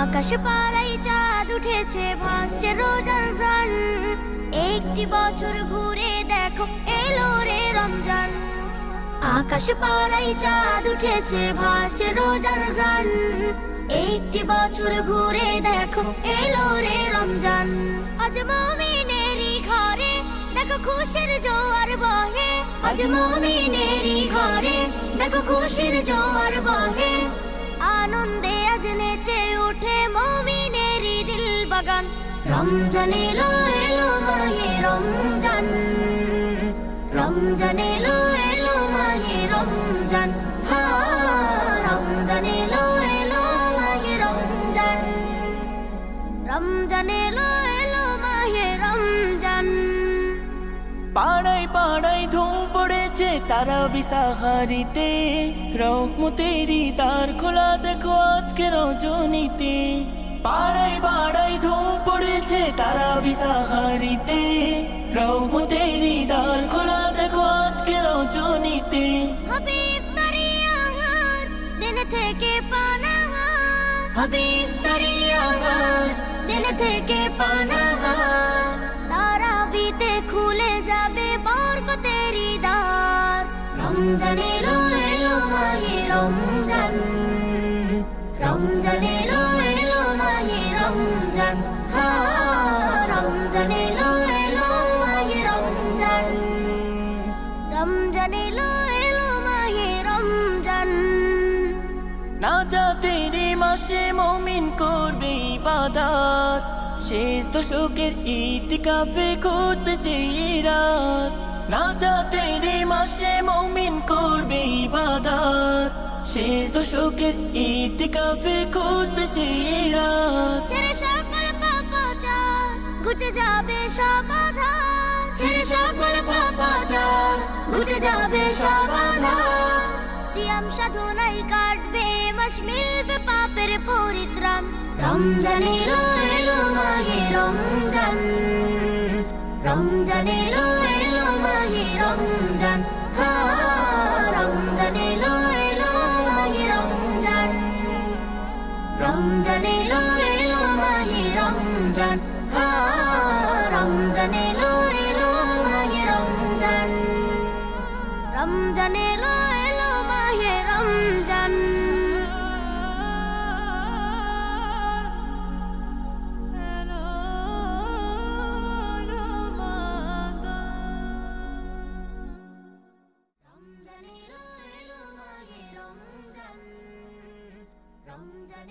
আকাশ পাড়াই চাঁদ উঠেছে ভাসছে রোজার প্রাণ। একটি বছর ঘুরে দেখো এলো রে রমজান। আকাশ পাড়াই চাঁদ উঠেছে ভাসছে রোজার প্রাণ। একটি বছর ঘুরে দেখো এলো রে রমজান। আজ মমিনেরই ঘরে দেখো খুশির জোয়ার বহে। আজ মমিনেরই খুশির জোয়ার বহে। আনন্দে আজ নেচে উঠে মমিনেরই দিল বাগান রমজান এলো এলো মাহে রমজান। রমজান পাড়ায় পাড়ায় ধুম পড়েছে তারা বিসাহারিতে রহমতেরি দ্বার খোলা দেখো আজকে রজনীতে। পাড়ায় পাড়ায় ধুম পড়েছে তারা বিসাহারিতে রহমতেরি দ্বার খোলা দেখো আজকে রজনীতে। হবে ইফতারি আহার দিন থেকে পানাহার। হবে ইফতারি আহার। দিন থেকে পানাহার। রমজান এলো মাহে রমজান রমজান এলো মাহে রমজান হা রমজান এলো মাহে রমজান রমজান এলো মাহে রমজান না যাতেরি মাসে মমিন করবে ইবাদাত শেষ দশকের ইতিকাফে খুঁজবে সেই রাত না যাতেরি মাসে মমিন করবে ইবাদাত। শেষ দশকের ইতিকাফে খুঁজবে সেই রাত। ছেড়ে সকল পাপাচার ঘুচে যাবে আধার। ছেড়ে সকল পাপাচার ঘুচে যাবে আধার। সিয়াম সাধনাই কাটবে, মাস মিলবে পাপের পরিত্রাণ। রমজান এলো মাহে রমজান। রমজান রমজান এলো এলো মাহে রমজান হা রমজান এলো এলো মাহে রমজান রমজান এলো এলো মাহে রমজান রমজান